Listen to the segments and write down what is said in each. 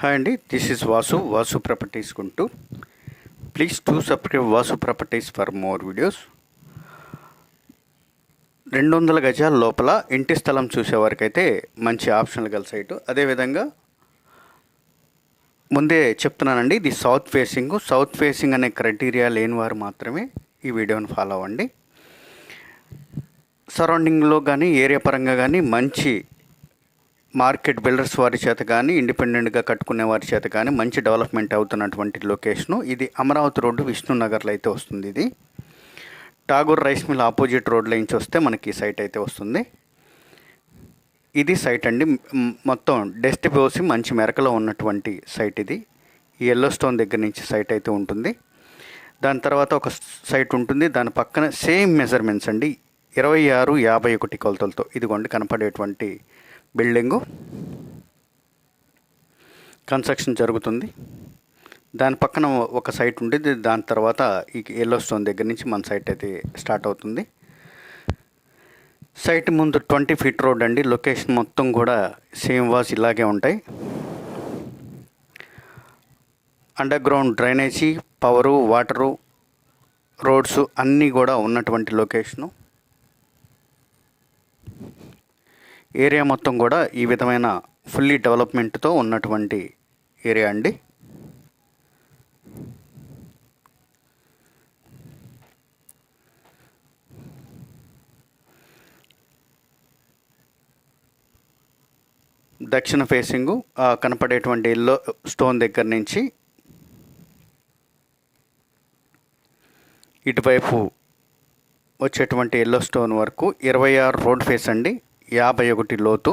Hi అండి this is Vasu Vasu properties Guntur please to subscribe Vasu properties for more videos రెండు వందల గజాల లోపల ఇంటి స్థలం చూసేవారికైతే మంచి ఆప్షన్లు గల సైటు అదేవిధంగా ముందే చెప్తున్నానండి ఇది సౌత్ ఫేసింగ్ సౌత్ ఫేసింగ్ అనే క్రైటీరియా లేని వారు మాత్రమే ఈ వీడియోని ఫాలో అవ్వండి. సరౌండింగ్లో కానీ ఏరియా పరంగా కానీ మంచి మార్కెట్ బిల్డర్స్ వారి చేత కానీ ఇండిపెండెంట్గా కట్టుకునే వారి చేత కానీ మంచి డెవలప్మెంట్ అవుతున్నటువంటి లొకేషను ఇది అమరావతి రోడ్డు విష్ణునగర్లో అయితే వస్తుంది ఇది. ఠాగూర్ రైస్ మిల్ ఆపోజిట్ రోడ్లో నుంచి వస్తే మనకి సైట్ అయితే వస్తుంది. ఇది సైట్ అండి. మొత్తం డస్ట్ పోసి మంచి మెరకలో ఉన్నటువంటి సైట్ ఇది. ఎల్లో స్టోన్ దగ్గర నుంచి సైట్ అయితే ఉంటుంది. దాని తర్వాత ఒక సైట్ ఉంటుంది. దాని పక్కన సేమ్ మెజర్మెంట్స్ అండి. ఇరవై ఆరు యాభై ఒకటి కొలతలతో ఇదిగోండి కనపడేటువంటి బిల్డింగు. కన్స్ట్రక్షన్ జరుగుతుంది. దాని పక్కన ఒక సైట్ ఉండేది దాని తర్వాత ఈ ఎల్లో స్టోన్ దగ్గర నుంచి మన సైట్ అయితే స్టార్ట్ అవుతుంది. సైట్ ముందు ట్వంటీ ఫీట్ రోడ్ అండి. లొకేషన్ మొత్తం కూడా సేమ్ వాస్ ఇలాగే ఉంటాయి. Underground drainage power water roads అన్నీ కూడా ఉన్నటువంటి లొకేషను. ఏరియా మొత్తం కూడా ఈ విధమైన ఫుల్లీ డెవలప్మెంట్తో ఉన్నటువంటి ఏరియా అండి. దక్షిణ ఫేసింగు కనపడేటువంటి ఎల్లో స్టోన్ దగ్గర నుంచి ఇటువైపు వచ్చేటువంటి ఎల్లో స్టోన్ వరకు ఇరవై ఆరు రోడ్ ఫేస్ అండి. యాభై ఒకటి లోతు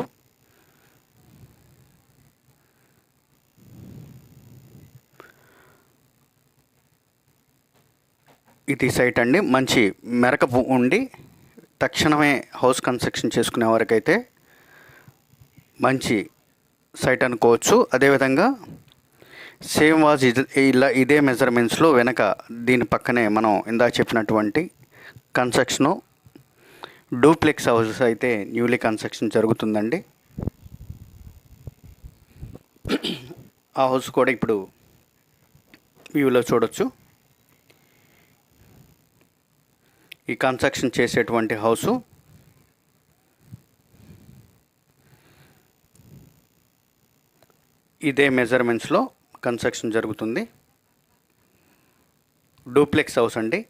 ఇది సైట్ అండి. మంచి మెరకపు ఉండి తక్షణమే హౌస్ కన్స్ట్రక్షన్ చేసుకునే వరకైతే మంచి సైట్ అనుకోవచ్చు. అదేవిధంగా సేమ్ వాజ్ ఇది ఇలా ఇదే మెజర్మెంట్స్లో వెనక దీని పక్కనే మనం ఇందాక చెప్పినటువంటి కన్స్ట్రక్షను డూప్లెక్స్ హౌసెస్ అయితే న్యూలీ కన్స్ట్రక్షన్ జరుగుతుందండి. ఆ హౌస్ కూడా ఇప్పుడు వ్యూలో చూడొచ్చు. ఈ కన్స్ట్రక్షన్ చేసేటువంటి హౌసు. ఇదే మెజర్మెంట్స్లో కన్స్ట్రక్షన్ జరుగుతుంది. డూప్లెక్స్ హౌస్ అండి.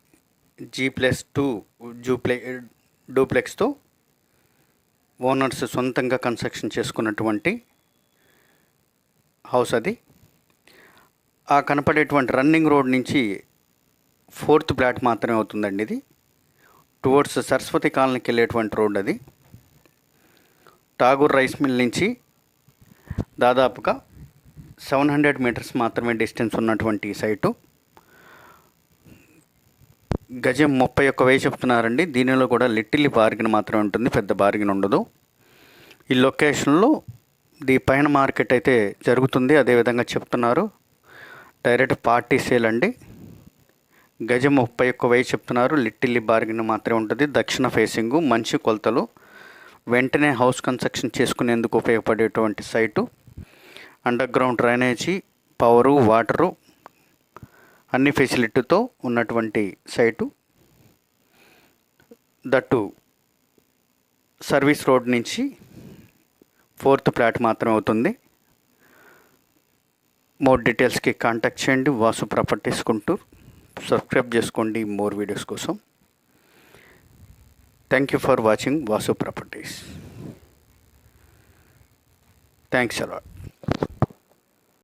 జీ ప్లస్ టూ జూప్లె డూప్లెక్స్తో ఓనర్స్ సొంతంగా కన్స్ట్రక్షన్ చేసుకున్నటువంటి హౌస్ అది. ఆ కనపడేటువంటి రన్నింగ్ రోడ్ నుంచి ఫోర్త్ ప్లాట్ మాత్రమే అవుతుందండి ఇది. టువర్డ్స్ సరస్వతి కాలనీకి వెళ్ళేటువంటి రోడ్ అది. టాగూర్ రైస్ మిల్ నుంచి దాదాపుగా సెవెన్ హండ్రెడ్ మీటర్స్ మాత్రమే డిస్టెన్స్ ఉన్నటువంటి సైటు. గజం ముప్పై ఒక్క వేయి చెప్తున్నారండి. దీనిలో కూడా లిటిల్ బార్గిన్ మాత్రమే ఉంటుంది. పెద్ద బార్గిన్ ఉండదు. ఈ లొకేషన్లో ది పైన మార్కెట్ అయితే జరుగుతుంది. అదేవిధంగా చెప్తున్నారు. డైరెక్ట్ పార్టీ సేల్ అండి. గజం ముప్పై ఒక్క వెయ్యి చెప్తున్నారు. లిట్టిల్లి బార్గిన్ మాత్రమే ఉంటుంది. దక్షిణ ఫేసింగు మంచి కొలతలు. వెంటనే హౌస్ కన్స్ట్రక్షన్ చేసుకునేందుకు ఉపయోగపడేటువంటి site. Underground drainage power water అన్ని ఫెసిలిటీతో ఉన్నటువంటి సైటు. దట్టు సర్వీస్ రోడ్ నుంచి ఫోర్త్ ఫ్లాట్ మాత్రమే అవుతుంది. మోర్ డీటెయిల్స్కి కాంటాక్ట్ చేయండి. వాసు ప్రాపర్టీస్ గుంటూరు. సబ్స్క్రైబ్ చేసుకోండి. మోర్ వీడియోస్ కోసం. Thank you for watching Vasu properties thanks a lot